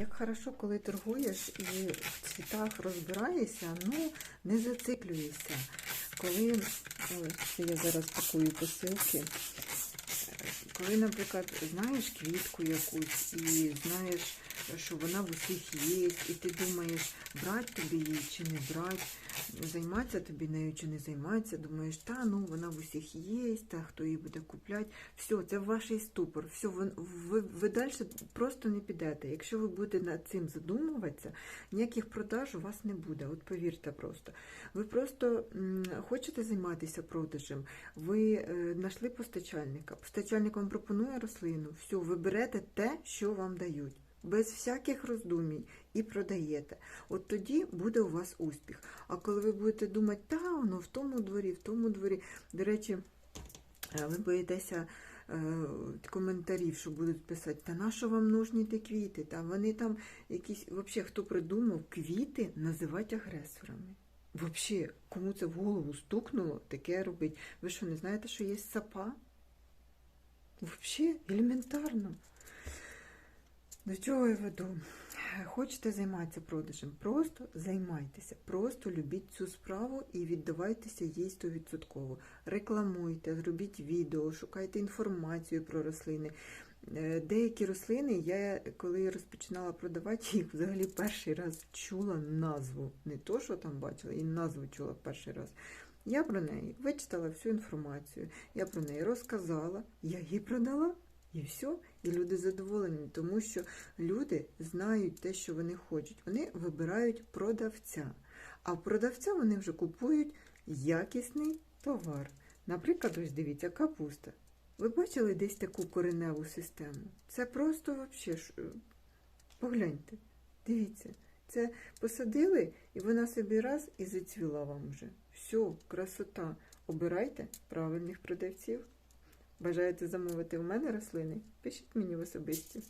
Як хорошо, коли торгуєш і в цвітах розбираєшся, ну не зациклюєшся. Коли ой, я зараз пакую посилки, коли, наприклад, знаєш квітку якусь і знаєш, що вона в усіх є, і ти думаєш, брати тобі її чи не брати, займатися тобі нею чи не займатися, думаєш, та ну вона в усіх є, та хто її буде купляти. Все, це ваш ступор. Все, ви, ви, ви далі просто не підете. Якщо ви будете над цим задумуватися, ніяких продаж у вас не буде. От повірте просто. Ви просто хочете займатися продажем, ви е, знайшли постачальника. Постачальник вам пропонує рослину, все, ви берете те, що вам дають. Без всяких роздумій і продаєте. От тоді буде у вас успіх. А коли ви будете думати, та воно в тому дворі, в тому дворі. До речі, е, ви боїтеся е, коментарів, що будуть писати, та на що вам нужні ті квіти? Та вони там якісь, взагалі, хто придумав квіти називати агресорами? Взагалі, кому це в голову стукнуло, таке робить. Ви що, не знаєте, що є сапа? Взагалі, елементарно. До чого я веду? Хочете займатися продажем? Просто займайтеся, просто любіть цю справу і віддавайтеся їй 100%. Рекламуйте, зробіть відео, шукайте інформацію про рослини. Е, Деякі рослини я, коли розпочинала продавати, їх взагалі перший раз чула назву. Не то, що там бачила, і назву чула перший раз. Я про неї вичитала всю інформацію, я про неї розказала, я її продала. І все, і люди задоволені, тому що люди знають те, що вони хочуть. Вони вибирають продавця. А продавця вони вже купують якісний товар. Наприклад, ось дивіться, капуста. Ви бачили десь таку кореневу систему? Це просто вообще ж, е, погляньте, дивіться. Це посадили, і вона собі раз і зацвіла вам вже. Все, красота. Обирайте правильних продавців. Бажаєте замовити у мене рослини? Пишіть мені в особисті.